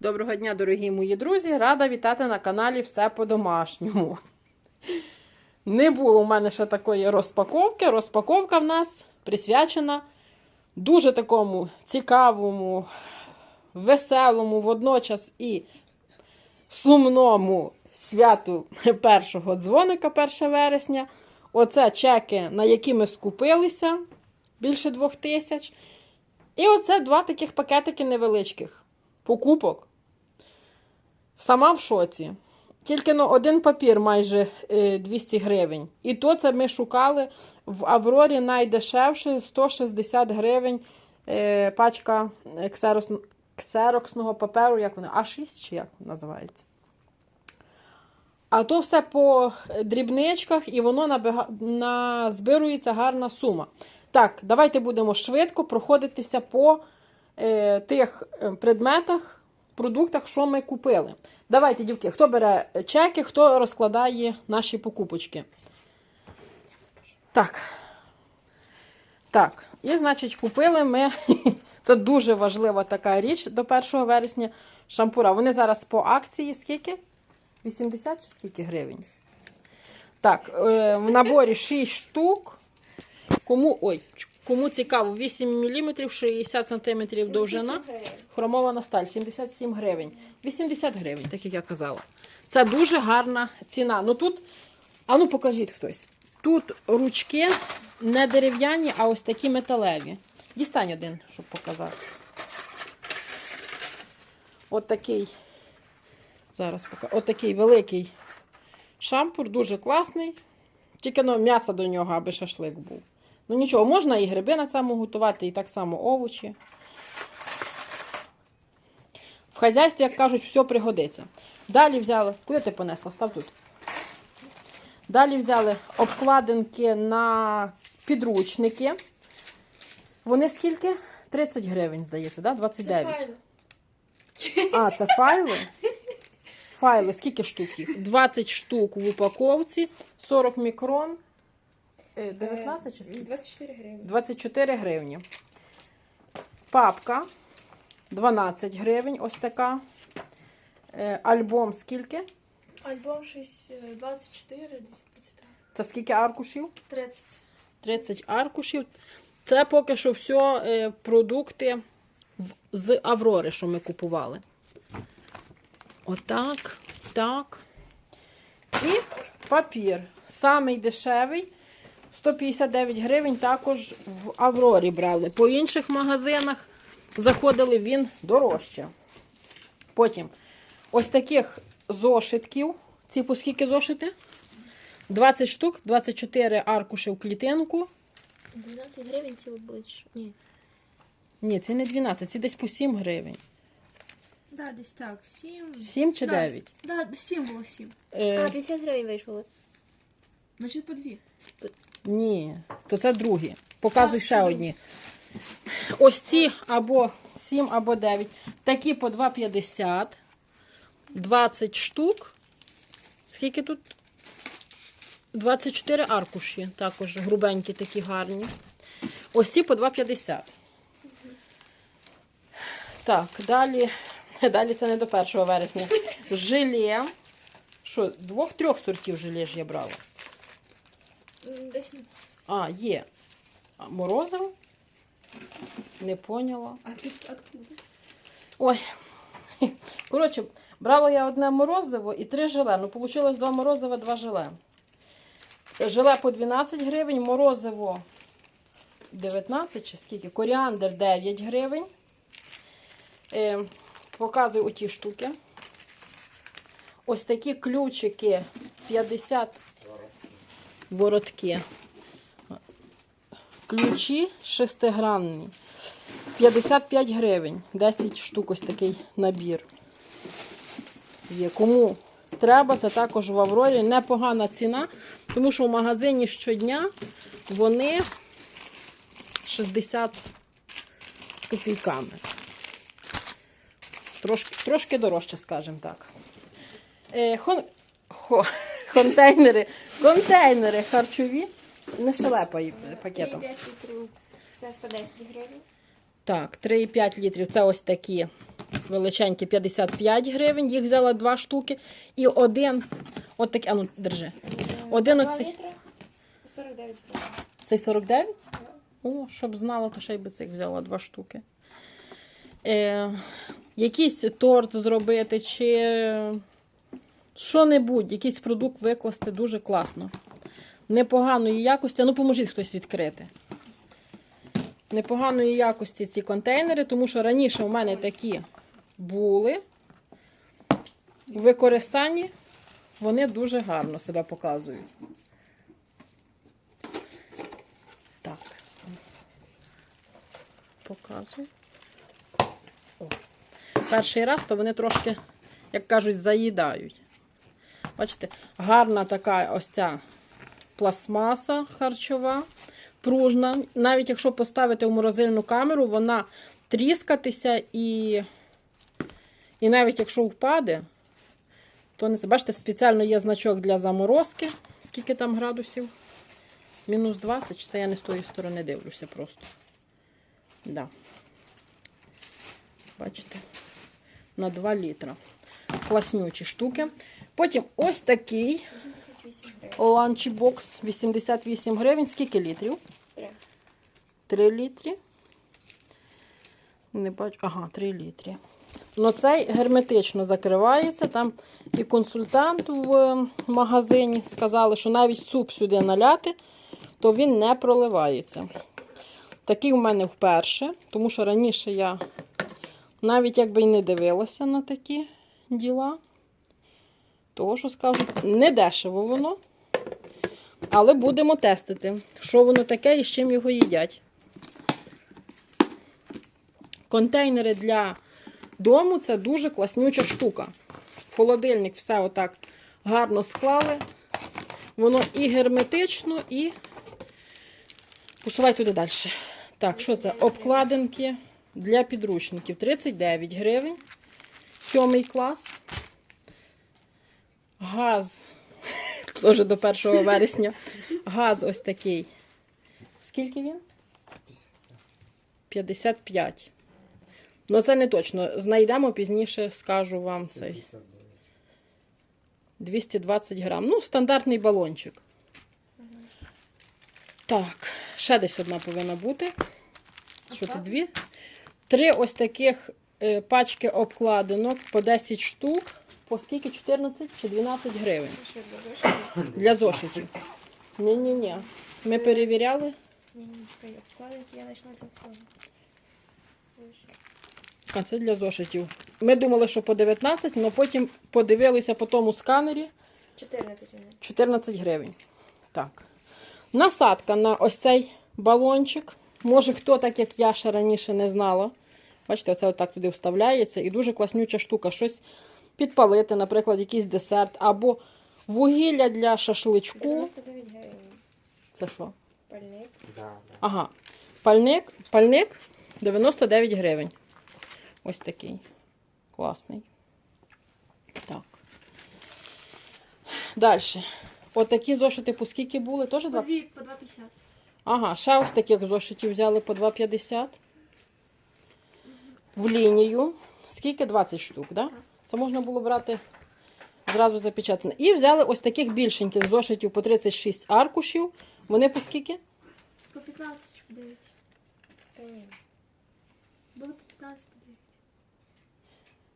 Доброго дня, дорогі мої друзі! Рада вітати на каналі Все по-домашньому. Не було у мене ще такої розпаковки. Розпаковка в нас присвячена дуже такому цікавому, веселому, водночас і сумному святу першого дзвоника 1 вересня. Оце чеки, на які ми скупилися більше двох тисяч. І оце два таких пакетики невеличких покупок. Сама в шоці. Тільки ну, один папір майже е, 200 гривень. І то це ми шукали в Аврорі найдешевше 160 гривень е, пачка ксерос, ксероксного паперу, як воно, А6 чи як називається. А то все по дрібничках і воно набіга... назбирується гарна сума. Так, давайте будемо швидко проходитися по е, тих е, предметах, продуктах, що ми купили. Давайте, дівки, хто бере чеки, хто розкладає наші покупочки. Так. Так, і, значить, купили ми. Це дуже важлива така річ до 1 вересня шампура. Вони зараз по акції скільки? 80 чи скільки гривень? Так, е, в наборі 6 штук. Кому, ой, кому цікаво, 8 мм, 60 см довжина. Хромована сталь 77 гривень. 80 гривень, так як я казала. Це дуже гарна ціна. Ну тут, а ну покажіть хтось. Тут ручки не дерев'яні, а ось такі металеві. Дістань один, щоб показати. От такий. Зараз покажу. От такий великий шампур, дуже класний. Тільки ну, м'ясо до нього, аби шашлик був. Ну нічого, можна і гриби на цьому готувати, і так само овочі. В хазяйстві, як кажуть, все пригодиться. Далі взяли. Куди ти понесла? Став тут. Далі взяли обкладинки на підручники. Вони скільки? 30 гривень, здається, да? 29. А, це файли? Файли, скільки штук їх? 20 штук в упаковці, 40 мікрон. Е, 19 чи скільки? 24 гривні. 24 гривні. Папка 12 гривень, ось така. Е, Альбом скільки? Альбом 6, е, 24, десь так. Це скільки аркушів? 30. 30 аркушів. Це поки що все е, продукти з Аврори, що ми купували. Отак, так. І папір. Самий дешевий. 159 гривень також в Аврорі брали. По інших магазинах заходили він дорожче. Потім ось таких зошитків. Ці по скільки зошити? 20 штук, 24 аркуші в клітинку. 12 гривень ці обличчя. Ні. Ні, це не 12, це десь по 7 гривень. Да, десь так. 7. 7 чи Да. 9? Да, 7 було 7. Е, А, 50 гривень вийшло. Значить по 2. Ні, то це другі. Показуй ще одні. Ось ці або 7, або 9. Такі по 2,50. 20 штук. Скільки тут? 24 аркуші. Також грубенькі такі гарні. Ось ці по 2,50. Так, далі. Далі це не до 1 вересня. Желе. Що, двох-трьох сортів желе ж я брала. Десь не. А, є. А, морозиво? Не поняла. А ти откуда? Ой. Коротше, брала я одне морозиво і три желе. Ну, вийшло два морозива, два желе. Желе по 12 гривень, морозиво 19 чи скільки? Коріандр 9 гривень. Е, показую оті штуки. Ось такі ключики 50 воротки. Ключі шестигранні. 55 гривень. 10 штук ось такий набір. Є. Кому треба, це також в Аврорі. Непогана ціна, тому що в магазині щодня вони 60 з копійками. Трошки, трошки дорожче, скажімо так. Е, хон, хо, контейнери, контейнери харчові. Не шелепай пакетом. 5 літрів. Це 110 гривень. Так, 3,5 літрів. Це ось такі величенькі 55 гривень, їх взяла два штуки. І один, от такий, а ну, держи. Один Два оцих- літра, 49 гривень. Цей 49? О, щоб знала, то ще й би цих взяла два штуки. Е, якийсь торт зробити, чи що-небудь, якийсь продукт викласти дуже класно. Непоганої якості. Ну, поможіть хтось відкрити. Непоганої якості ці контейнери, тому що раніше у мене такі були. У використанні вони дуже гарно себе показують. Так. Показую. О. Перший раз, то вони трошки, як кажуть, заїдають. Бачите, гарна така ось ця пластмаса харчова, пружна. Навіть якщо поставити в морозильну камеру, вона тріскатися і, і навіть якщо впаде, то не. Бачите, спеціально є значок для заморозки, скільки там градусів. Мінус 20, це я не з тої сторони дивлюся просто. Да. Бачите? На 2 літра. Класнючі штуки. Потім ось такий 88 гривень. ланчбокс 88 гривень. Скільки літрів? Три. 3 літрі. Не бачу. Ага, 3 літрі. Ну, цей герметично закривається. Там і консультант в е, магазині сказали, що навіть суп сюди наляти, то він не проливається. Такий у мене вперше, тому що раніше я навіть якби й не дивилася на такі діла. Того, що скажуть, не дешево воно. Але будемо тестити, що воно таке і з чим його їдять. Контейнери для дому це дуже класнюча штука. В холодильник все отак гарно склали. Воно і герметично, і посувай туди далі. Так, що це? Обкладинки для підручників 39 гривень. Сьомий клас. Газ. Теж до 1 вересня. Газ ось такий. Скільки він? 55. Ну, це не точно. Знайдемо пізніше, скажу вам цей. 220 грам. Ну, стандартний балончик. Так, ще десь одна повинна бути. Що тут дві? Три ось таких е, пачки обкладинок по 10 штук. По скільки? 14 чи 12 гривень. Для зошитів. Ні-ні-ні. Ми перевіряли. А це для зошитів. Ми думали, що по 19, але потім подивилися по тому сканері 14 14 гривень. Так. Насадка на ось цей балончик. Може, хто, так як я ще раніше не знала. Бачите, оце отак туди вставляється. І дуже класнюча штука. Щось підпалити, наприклад, якийсь десерт, або вугілля для шашличку. 99 гривень. Це що? Пальник. Да, да. Ага. Пальник, пальник 99 гривень. Ось такий. Класний. Так. Далі. Отакі зошити по скільки були? Теж По два? дві- по 2,50. Ага, ще ось таких зошитів взяли по 2,50. В лінію. Скільки? 20 штук. Да? Так. Це можна було брати зразу запечатане. І взяли ось таких більшеньких зошитів по 36 аркушів. Вони по скільки? По 15 чи по 9. Та ні. Було по 15 по 9.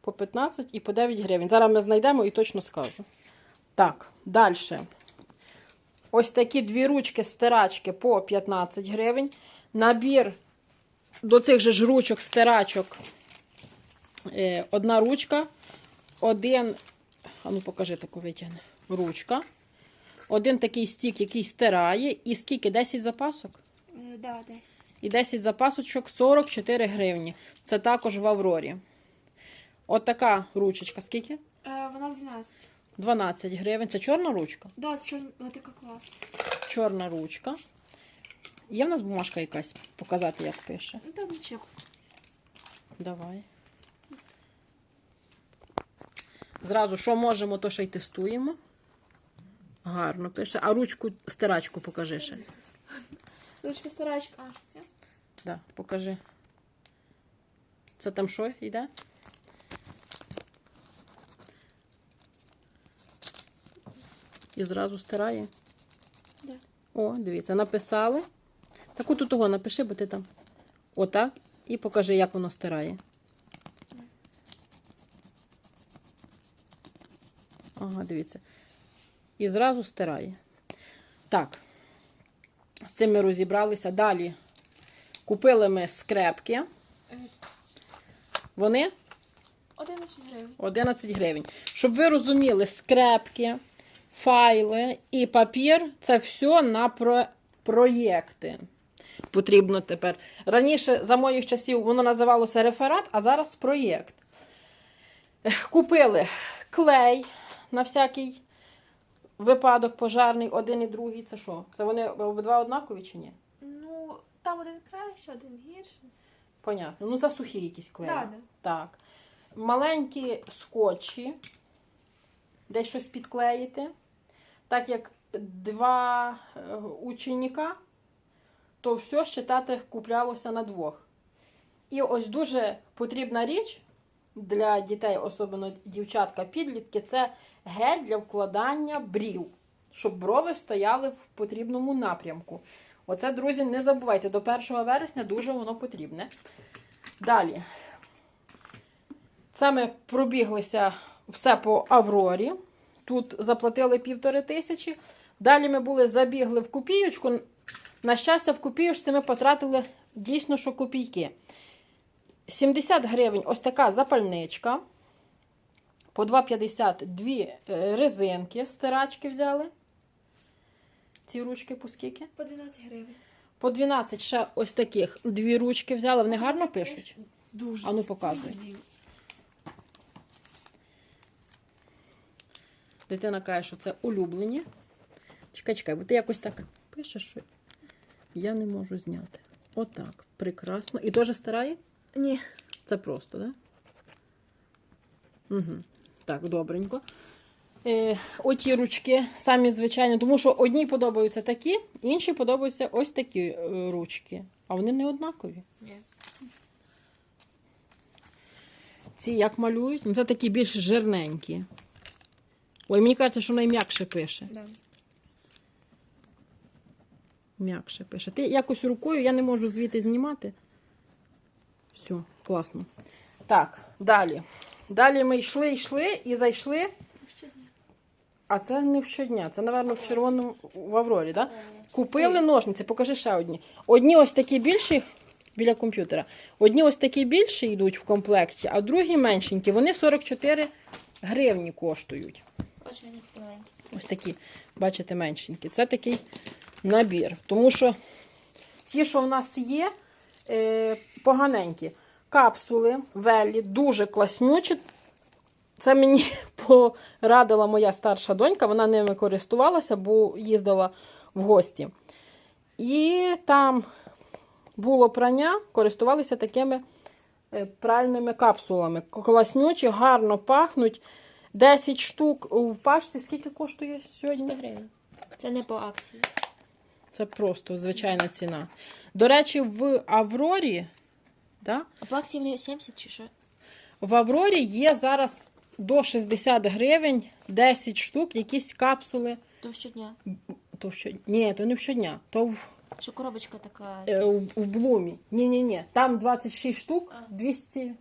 По 15 і по 9 гривень. Зараз ми знайдемо і точно скажу. Так, далі. Ось такі дві ручки стирачки по 15 гривень. Набір до цих же ж ручок стирачок. Е, Одна ручка, один. А ну покажи таку витягне. Ручка. Один такий стік, який стирає. І скільки? 10 запасок? Е, Да, десь. І 10 запасочок 44 гривні. Це також в Аврорі. От така ручечка. Скільки? Е, Вона 12. 12 гривень. Це чорна ручка. Да, це чорна, вона така класна. Чорна ручка. Є в нас бумажка якась показати, як пише. Ну там нічого. Давай. Зразу, що можемо, то ще й тестуємо. Гарно пише. А ручку стирачку покажи ще. Ручка стирачка, а що це? Да, покажи. Це там що йде? І зразу стирає. Да. О, дивіться, написали. Так от у того напиши, бо ти там. Отак. І покажи, як воно стирає. Ага, дивіться. І зразу стирає. Так. З цим ми розібралися. Далі купили ми скрепки. Вони 11 гривень. 11 гривень. Щоб ви розуміли, скрепки, файли і папір це все на про... проєкти. Потрібно тепер. Раніше, за моїх часів, воно називалося реферат, а зараз проєкт. Купили клей на всякий випадок пожарний, один і другий. Це що? Це вони обидва однакові чи ні? Ну, там один краще, один гірший. Понятно. Ну, за сухі якісь клеї. Да, да. Так. Маленькі скотчі, де щось підклеїти. Так як два е, ученика, то все считати куплялося на двох. І ось дуже потрібна річ для дітей, особливо дівчатка підлітки, це гель для вкладання брів, щоб брови стояли в потрібному напрямку. Оце, друзі, не забувайте, до 1 вересня дуже воно потрібне. Далі. Це ми пробіглися все по Аврорі. Тут заплатили півтори тисячі. Далі ми були забігли в копійочку. На щастя, в копійочці ми потратили дійсно що копійки. 70 гривень ось така запальничка. По 2,50 дві е, резинки, стирачки взяли. Ці ручки по скільки? По 12 гривень. По 12 ще ось таких дві ручки взяли. Вони гарно пишуть. Дуже. А ну, показуй. Дитина каже, що це улюблені. Чекай, чекай, бо ти якось так пишеш, що я не можу зняти. Отак. Прекрасно. І теж стирає? Ні. Це просто, так? Да? Угу. Так, добренько. Е, оті ручки, самі звичайні, тому що одній подобаються такі, інші подобаються ось такі е, ручки. А вони не однакові. Ні. Ці як малюють? Ну, це такі більш жирненькі. Ой, мені кажеться, що найм'якше пише. Да. М'якше пише. Ти якось рукою я не можу звідти знімати. Все, класно. Так, далі. Далі ми йшли, йшли і зайшли. А це не в щодня, це, напевно, в червоному в Аврорі, так? Да? Купили ножниці, покажи ще одні. Одні ось такі більші біля комп'ютера. Одні ось такі більші йдуть в комплекті, а другі меншенькі. Вони 44 гривні коштують. Ось такі, бачите, меншенькі. Це такий набір. Тому що ті, що в нас є, е, поганенькі. Капсули, велі, дуже класнючі. Це мені порадила моя старша донька, вона ними користувалася, бо їздила в гості. І там було прання, користувалися такими е, пральними капсулами. Класнючі, гарно пахнуть. 10 штук у пачці скільки коштує 100 сьогодні? гривень. Це не по акції. Це просто звичайна ціна. До речі, в Аврорі, да? А по акції вони 70 чи що? в Аврорі є зараз до 60 гривень 10 штук, якісь капсули. То щодня. То що... Ні, то не в щодня, то в, Що коробочка така. е, в, в Блумі. Ні, ні, ні. Там 26 штук, 200,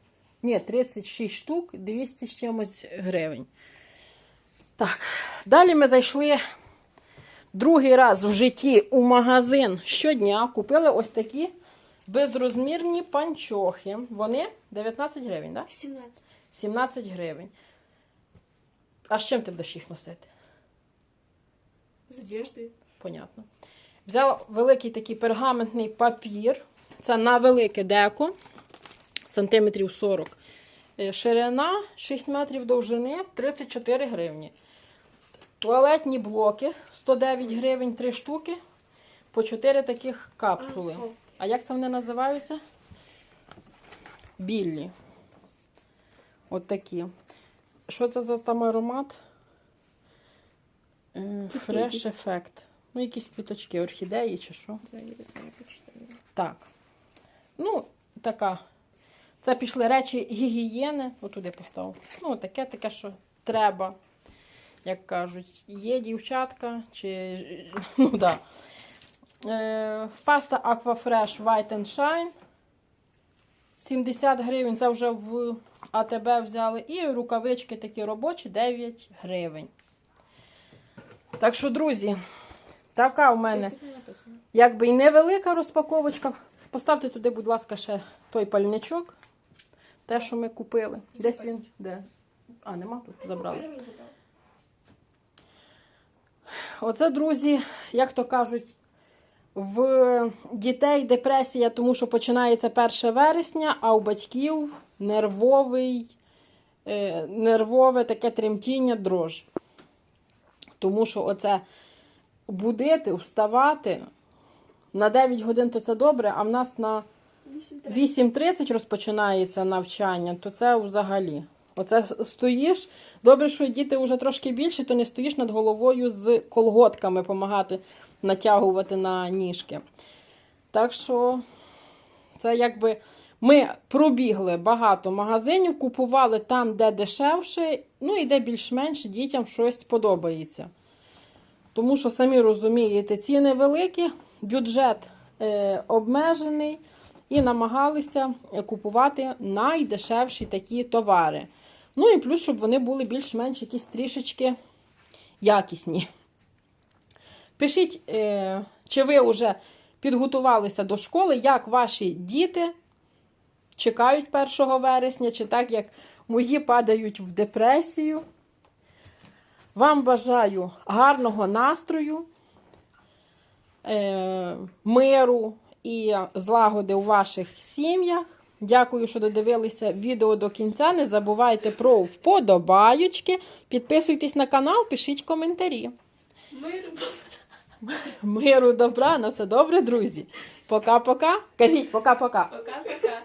ні, 36 штук, 200 з чимось гривень. Так, далі ми зайшли другий раз в житті у магазин щодня. Купили ось такі безрозмірні панчохи. Вони 19 гривень, так? 17. 17 гривень. А з чим ти будеш їх носити? З одеждою. Понятно. Взяла великий такий пергаментний папір. Це на велике деко, сантиметрів 40. Е, Ширина 6 метрів довжини 34 гривні. Туалетні блоки 109 гривень 3 штуки. По 4 таких капсули. А як це вони називаються? Біллі. От такі. Що це за там аромат? Е, якісь. Effect. Ну, якісь квіточки, орхідеї чи що. Так. Ну, така. Це пішли речі гігієни. Отуди постав. Ну, таке, таке, що треба. Як кажуть, є дівчатка, чи ну да. Е, паста Aquafresh White and Shine. 70 гривень, це вже в АТБ взяли. І рукавички такі робочі 9 гривень. Так що, друзі, така у мене якби і невелика розпаковочка. Поставте туди, будь ласка, ще той пальничок. Те, що ми купили. Десь він. Де? А, нема тут, забрали. Оце, друзі, як то кажуть, в дітей депресія, тому що починається 1 вересня, а у батьків нервовий, е, нервове таке тремтіння, дрож. Тому що оце будити, вставати на 9 годин то це добре, а в нас на 8.30. 8.30 розпочинається навчання, то це взагалі. Оце стоїш. Добре, що діти вже трошки більше, то не стоїш над головою з колготками допомагати натягувати на ніжки. Так що це якби ми пробігли багато магазинів, купували там, де дешевше, ну і де більш-менш дітям щось подобається. Тому що самі розумієте, ціни великі, бюджет е, обмежений і намагалися купувати найдешевші такі товари. Ну і плюс, щоб вони були більш-менш якісь трішечки якісні. Пишіть, е, чи ви вже підготувалися до школи, як ваші діти чекають 1 вересня, чи так як мої падають в депресію. Вам бажаю гарного настрою, е, миру і злагоди у ваших сім'ях. Дякую, що додивилися відео до кінця. Не забувайте про вподобаючки. Підписуйтесь на канал, пишіть коментарі. Миру, Миру, добра, на все добре, друзі. Пока-пока. Кажіть пока-пока. Пока.